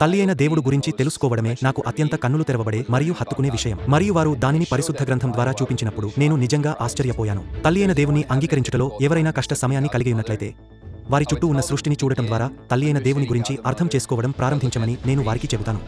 తల్లి అయిన దేవుడు గురించి తెలుసుకోవడమే నాకు అత్యంత కన్నులు తెరవబడే మరియు హత్తుకునే విషయం. మరియు వారు దానిని పరిశుద్ధ గ్రంథం ద్వారా చూపించినప్పుడు నేను నిజంగా ఆశ్చర్యపోయాను. తల్లి అయిన దేవుని అంగీకరించుటలో ఎవరైనా కష్ట సమయాన్ని కలిగి ఉన్నట్లయితే వారి చుట్టూ ఉన్న సృష్టిని చూడటం ద్వారా తల్లి అయిన దేవుని గురించి అర్థం చేసుకోవడం ప్రారంభించమని నేను వారికి చెబుతాను.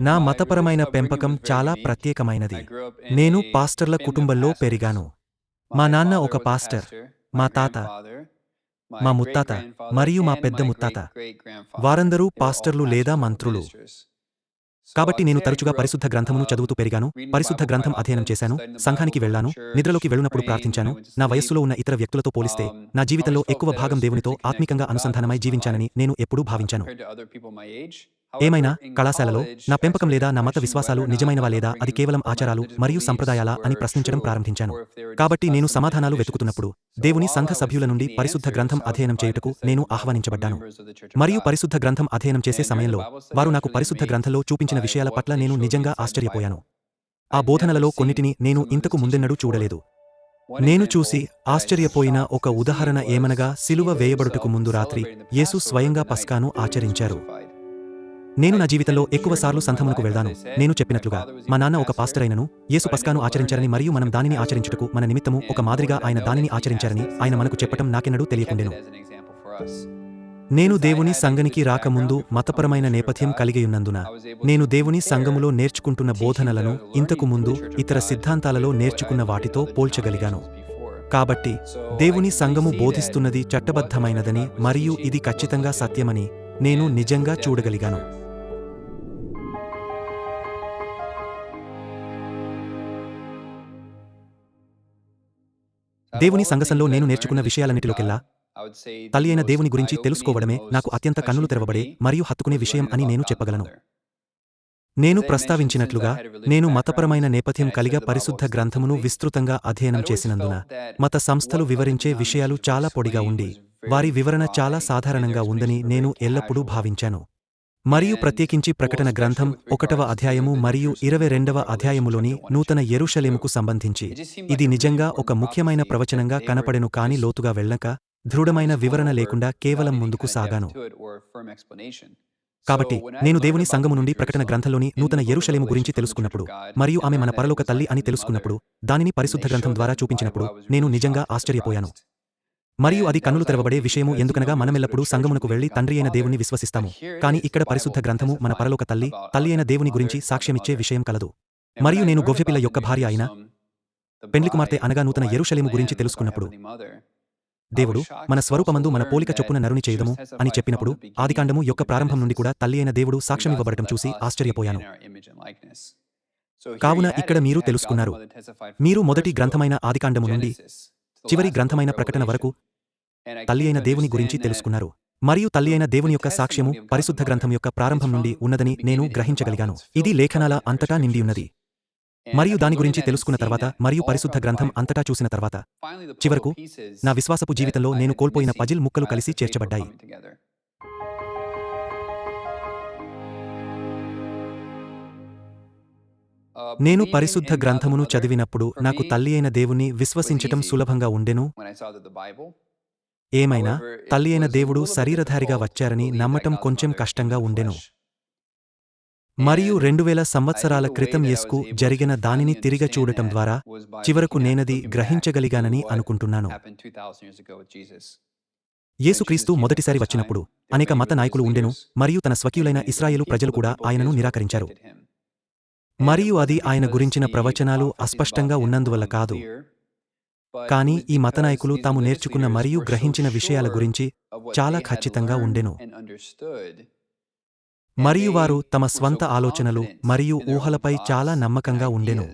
నా మతపరమైన పెంపకం చాలా ప్రత్యేకమైనది. నేను పాస్టర్ల కుటుంబంలో పెరిగాను. మా నాన్న ఒక పాస్టర్ మా తాత మా ముత్తాత మరియు మా పెద్ద ముత్తాత. వారందరూ పాస్టర్లు లేదా మంత్రులు. కాబట్టి నేను తరచుగా పరిశుద్ధ గ్రంథమును చదువుతూ పెరిగాను. పరిశుద్ధ గ్రంథం అధ్యయనం చేశాను సంఘానికి వెళ్ళాను నిద్రలోకి వెళ్ళినప్పుడు ప్రార్థించాను. నా వయస్సులో ఉన్న ఇతర వ్యక్తులతో పోలిస్తే నా జీవితంలో ఎక్కువ భాగం దేవునితో ఆత్మికంగా అనుసంధానమై జీవించానని నేను ఎప్పుడూ భావించాను. ఏమైనా కళాశాలలో నా పెంపకం లేదా నా మత విశ్వాసాలు నిజమైనవా లేదా అది కేవలం ఆచారాలు మరియు సంప్రదాయాలా అని ప్రశ్నించడం ప్రారంభించాను. కాబట్టి నేను సమాధానాలు వెతుకుతున్నప్పుడు దేవుని సంఘ సభ్యుల నుండి పరిశుద్ధ గ్రంథం అధ్యయనం చేయుటకు నేను ఆహ్వానించబడ్డాను. మరియు పరిశుద్ధ గ్రంథం అధ్యయనం చేసే సమయంలో వారు నాకు పరిశుద్ధ గ్రంథంలో చూపించిన విషయాల పట్ల నేను నిజంగా ఆశ్చర్యపోయాను. ఆ బోధనలలో కొన్నిటిని నేను ఇంతకు ముందెన్నడూ చూడలేదు. నేను చూసి ఆశ్చర్యపోయిన ఒక ఉదాహరణ ఏమనగా సిలువ వేయబడుటకు ముందు రాత్రి యేసు స్వయంగా పస్కాను ఆచరించారు నేను నా జీవితంలో ఎక్కువ సార్లు సంఘమునకు వెళ్దాను. నేను చెప్పినట్లుగా మా నాన్న ఒక పాస్టర్ అయినను యేసు పస్కాను ఆచరించారని మరియు మనం దానిని ఆచరించుటకు మన నిమిత్తము ఒక మాదిరిగా ఆయన దానిని ఆచరించారని ఆయన మనకు చెప్పటం నాకెన్నడూ తెలియకుండెను. నేను దేవుని సంఘనికి రాకముందు మతపరమైన నేపథ్యం కలిగియున్నందున నేను దేవుని సంఘములో నేర్చుకుంటున్న బోధనలను ఇంతకు ముందు ఇతర సిద్ధాంతాలలో నేర్చుకున్న వాటితో పోల్చగలిగాను. కాబట్టి దేవుని సంఘము బోధిస్తున్నది చట్టబద్ధమైనదని మరియు ఇది ఖచ్చితంగా సత్యమని నేను నిజంగా చూడగలిగాను. దేవుని సంగసంలో నేను నేర్చుకున్న విషయాలన్నిటిలోకెల్లా తల్లి అయిన దేవుని గురించి తెలుసుకోవడమే నాకు అత్యంత కన్నులు తెరవబడే మరియు హత్తుకునే విషయం అని నేను చెప్పగలను. నేను ప్రస్తావించినట్లుగా నేను మతపరమైన నేపథ్యం కలిగ పరిశుద్ధ గ్రంథమును విస్తృతంగా అధ్యయనం చేసినందున మత సంస్థలు వివరించే విషయాలు చాలా పొడిగా ఉండి వారి వివరణ చాలా సాధారణంగా ఉందని నేను ఎల్లప్పుడూ భావించాను. మరియు ప్రత్యేకించి ప్రకటన గ్రంథం ఒకటవ అధ్యాయము మరియు ఇరవై రెండవ అధ్యాయములోని నూతన ఎరుషలేముకు సంబంధించి. ఇది నిజంగా ఒక ముఖ్యమైన ప్రవచనంగా కనపడెను కాని లోతుగా వెళ్ళక దృఢమైన వివరణ లేకుండా కేవలం ముందుకు సాగాను. కాబట్టి నేను దేవుని సంఘము నుండి ప్రకటన గ్రంథంలోని నూతన ఎరుషలేము గురించి తెలుసుకున్నప్పుడు మరియు ఆమె మన పరలోక తల్లి అని తెలుసుకున్నప్పుడు దానిని పరిశుద్ధ గ్రంథం ద్వారా చూపించినప్పుడు నేను నిజంగా ఆశ్చర్యపోయాను. మరియు అది కన్నులు తెరవబడే విషయము ఎందుకనగా మనమెల్లప్పుడూ సంగమునకు వెళ్ళి తండ్రి అయిన దేవుని విశ్వసిస్తాము. కానీ ఇక్కడ పరిశుద్ధ గ్రంథము మన పరలోక తల్లి తల్లి అయిన దేవుని గురించి సాక్ష్యమిచ్చే విషయం కలదు. మరియు నేను గొవ్యపిల్ల యొక్క భార్య అయిన పెండ్లి కుమార్తె అనగా నూతన ఎరుషలేము గురించి తెలుసుకున్నప్పుడు దేవుడు మన స్వరూపమందు మన పోలిక చొప్పున నరుని చేయదము అని చెప్పినప్పుడు ఆదికాండము యొక్క ప్రారంభం నుండి కూడా తల్లి అయిన దేవుడు సాక్ష్యమివ్వబడటం చూసి ఆశ్చర్యపోయాను. కావున ఇక్కడ మీరు తెలుసుకున్నారు. మీరు మొదటి గ్రంథమైన ఆదికాండము నుండి చివరి గ్రంథమైన ప్రకటన వరకు తల్లి అయిన దేవుని గురించి తెలుసుకున్నారు. మరియు తల్లి అయిన దేవుని యొక్క సాక్ష్యము పరిశుద్ధ గ్రంథం యొక్క ప్రారంభం నుండి ఉన్నదని నేను గ్రహించగలిగాను. ఇది లేఖనాల అంతటా నిండి ఉన్నది. మరియు దాని గురించి తెలుసుకున్న తర్వాత మరియు పరిశుద్ధ గ్రంథం అంతటా చూసిన తర్వాత చివరకు నా విశ్వాసపు జీవితంలో నేను కోల్పోయిన పజిల్ ముక్కలు కలిసి చేర్చబడ్డాయి. నేను పరిశుద్ధ గ్రంథమును చదివినప్పుడు నాకు తల్లి అయిన దేవుణ్ణి విశ్వసించటం సులభంగా ఉండెను? ఏమైనా? తల్లి అయిన దేవుడు శరీరధారిగా వచ్చారని నమ్మటం కొంచెం కష్టంగా ఉండెను. మరియు రెండు వేల సంవత్సరాల క్రితం యేసుకు జరిగిన దానిని తిరిగ చూడటం ద్వారా చివరకు నేనది గ్రహించగలిగానని అనుకుంటున్నాను. యేసుక్రీస్తు మొదటిసారి వచ్చినప్పుడు అనేక మత నాయకులు ఉండెను మరియు తన స్వకీయులైన ఇస్రాయేలు ప్రజలు కూడా ఆయనను నిరాకరించారు. మరియు అది ఆయన గురించిన ప్రవచనాలు అస్పష్టంగా ఉన్నందువల్ల కాదు. కానీ ఈ మతనాయకులు తాము నేర్చుకున్న మరియు గ్రహించిన విషయాల గురించి చాలా ఖచ్చితంగా ఉండెను. మరియు వారు తమ స్వంత ఆలోచనలు మరియు ఊహలపై చాలా నమ్మకంగా ఉండెను.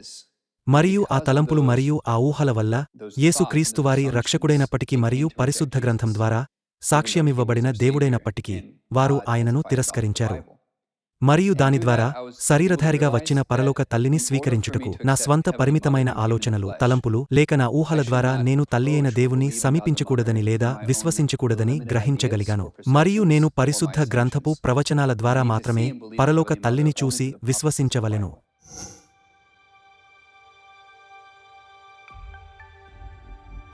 మరియు ఆ తలంపులు మరియు ఆ ఊహల వల్ల యేసుక్రీస్తువారి రక్షకుడైనప్పటికీ మరియు పరిశుద్ధ గ్రంథం ద్వారా సాక్ష్యమివ్వబడిన దేవుడైనప్పటికీ వారు ఆయనను తిరస్కరించారు. మరియు దాని ద్వారా శరీరధారిగా వచ్చిన పరలోక తల్లిని స్వీకరించుటకు నా స్వంత పరిమితమైన ఆలోచనలు తలంపులు లేక నా ఊహల ద్వారా నేను తల్లి అయిన దేవుని సమీపించకూడదని లేదా విశ్వసించకూడదని గ్రహించగలిగాను. మరియు నేను పరిశుద్ధ గ్రంథపు ప్రవచనాల ద్వారా మాత్రమే పరలోక తల్లిని చూసి విశ్వసించవలెను.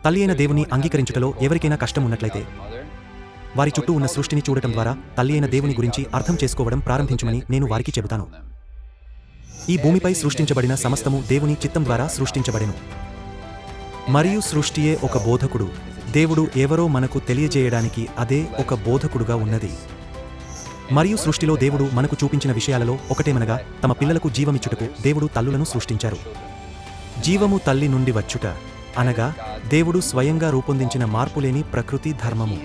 తల్లి అయిన దేవుని అంగీకరించుటలో ఎవరికైనా కష్టం ఉన్నట్లయితే వారి చుట్టూ ఉన్న సృష్టిని చూడటం ద్వారా తల్లి అయిన దేవుని గురించి అర్థం చేసుకోవడం ప్రారంభించమని నేను వారికి చెబుతాను. ఈ భూమిపై సృష్టించబడిన సమస్తము దేవుని చిత్తం ద్వారా సృష్టించబడెను. మరియు సృష్టియే ఒక బోధకుడు. దేవుడు ఎవరో మనకు తెలియజేయడానికి అదే ఒక బోధకుడుగా ఉన్నది. మరియు సృష్టిలో దేవుడు మనకు చూపించిన విషయాలలో ఒకటేమనగా తమ పిల్లలకు జీవమిచ్చుటకు దేవుడు తల్లులను సృష్టించారు. జీవము తల్లి నుండి వచ్చుట అనగా దేవుడు స్వయంగా రూపొందించిన మార్పులేని ప్రకృతి ధర్మము.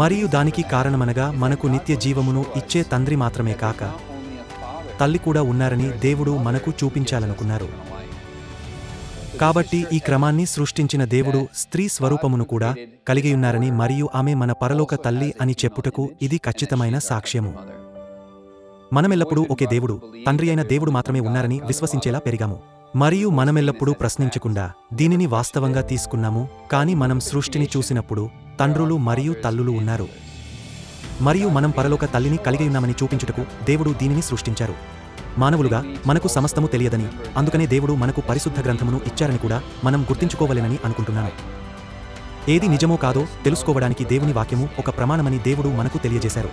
మరియు దానికి కారణమనగా మనకు నిత్య జీవమును ఇచ్చే తండ్రి మాత్రమే కాక తల్లి కూడా ఉన్నారని దేవుడు మనకు చూపించాలనుకున్నారు. కాబట్టి ఈ క్రమాన్ని సృష్టించిన దేవుడు స్త్రీ స్వరూపమును కూడా కలిగియున్నారని మరియు ఆమె మన పరలోక తల్లి అని చెప్పుటకు ఇది ఖచ్చితమైన సాక్ష్యము. మనమెల్లప్పుడూ ఒకే దేవుడు తండ్రి అయిన దేవుడు మాత్రమే ఉన్నారని విశ్వసించేలా పెరిగాము. మరియు మనమెల్లప్పుడూ ప్రశ్నించకుండా దీనిని వాస్తవంగా తీసుకున్నాము కాని మనం సృష్టిని చూసినప్పుడు తండ్రులు మరియు తల్లులు ఉన్నారు. మరియు మనం పరలోక తల్లిని కలిగి ఉన్నామని చూపించుటకు దేవుడు దీనిని సృష్టించారు. మానవులుగా మనకు సమస్తము తెలియదని అందుకనే దేవుడు మనకు పరిశుద్ధ గ్రంథమును ఇచ్చారని కూడా మనం గుర్తించుకోవలెనని అనుకుంటున్నాను ఏది నిజమో కాదో తెలుసుకోవడానికి దేవుని వాక్యము ఒక ప్రమాణమని దేవుడు మనకు తెలియజేశారు.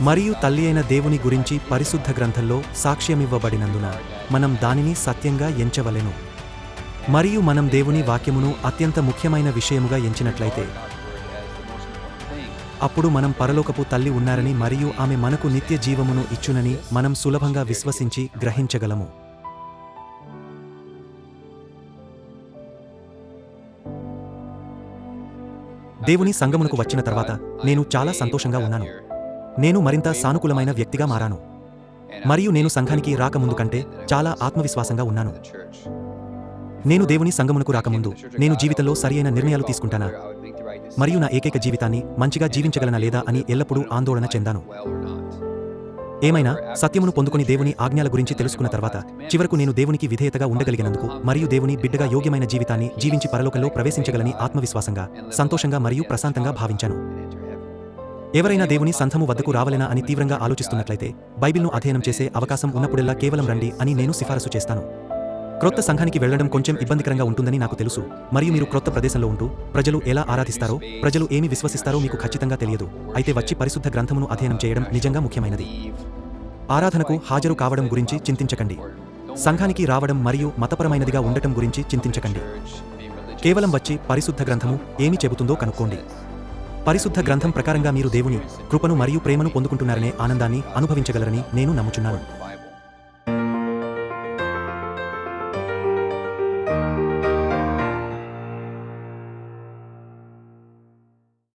మరియు తల్లి అయిన దేవుని గురించి పరిశుద్ధ గ్రంథంలో సాక్ష్యమివ్వబడినందున మనం దానిని సత్యంగా ఎంచవలెను. మరియు మనం దేవుని వాక్యమును అత్యంత ముఖ్యమైన విషయముగా ఎంచినట్లయితే అప్పుడు మనం పరలోకపు తల్లి ఉన్నారని మరియు ఆమె మనకు నిత్య జీవమును ఇచ్చునని మనం సులభంగా విశ్వసించి గ్రహించగలము. దేవుని సంగమునకు వచ్చిన తర్వాత నేను చాలా సంతోషంగా ఉన్నాను. నేను మరింత సానుకూలమైన వ్యక్తిగా మారాను. మరియు నేను సంఘానికి రాకముందు కంటే చాలా ఆత్మవిశ్వాసంగా ఉన్నాను. నేను దేవుని సంగమునకు రాకముందు నేను జీవితంలో సరియైన నిర్ణయాలు తీసుకుంటానా? మరియు నా ఏకైక జీవితాన్ని మంచిగా జీవించగలనా లేదా అని ఎల్లప్పుడూ ఆందోళన చెందాను. ఏమైనా సత్యమును పొందుకుని దేవుని ఆజ్ఞల గురించి తెలుసుకున్న తర్వాత చివరకు నేను దేవునికి విధేయతగా ఉండగలిగినందుకు మరియు దేవుని బిడ్డగా యోగ్యమైన జీవితాన్ని జీవించి పరలోకంలో ప్రవేశించగలని ఆత్మవిశ్వాసంగా సంతోషంగా మరియు ప్రశాంతంగా భావించాను. ఎవరైనా దేవుని సంఘము వద్దకు రావాలనా అని తీవ్రంగా ఆలోచిస్తున్నట్లయితే బైబిల్ను అధ్యయనం చేసే అవకాశం ఉన్నప్పుడెల్లా కేవలం రండి అని నేను సిఫారసు చేస్తాను. క్రొత్త సంఘానికి వెళ్ళడం కొంచెం ఇబ్బందికరంగా ఉంటుందని నాకు తెలుసు. మరియు మీరు క్రొత్త ప్రదేశంలో ఉంటూ ప్రజలు ఎలా ఆరాధిస్తారో ప్రజలు ఏమి విశ్వసిస్తారో మీకు ఖచ్చితంగా తెలియదు. అయితే వచ్చి పరిశుద్ధ గ్రంథమును అధ్యయనం చేయడం నిజంగా ముఖ్యమైనది. ఆరాధనకు హాజరు కావడం గురించి చింతించకండి. సంఘానికి రావడం మరియు మతపరమైనదిగా ఉండటం గురించి చింతించకండి. కేవలం వచ్చి పరిశుద్ధ గ్రంథము ఏమి చెబుతుందో కనుక్కోండి. పరిశుద్ధ గ్రంథం ప్రకారంగా మీరు దేవుని కృపను మరియు ప్రేమను పొందుకుంటున్నారనే ఆనందాన్ని అనుభవించగలరని నేను నమ్ముచున్నాను.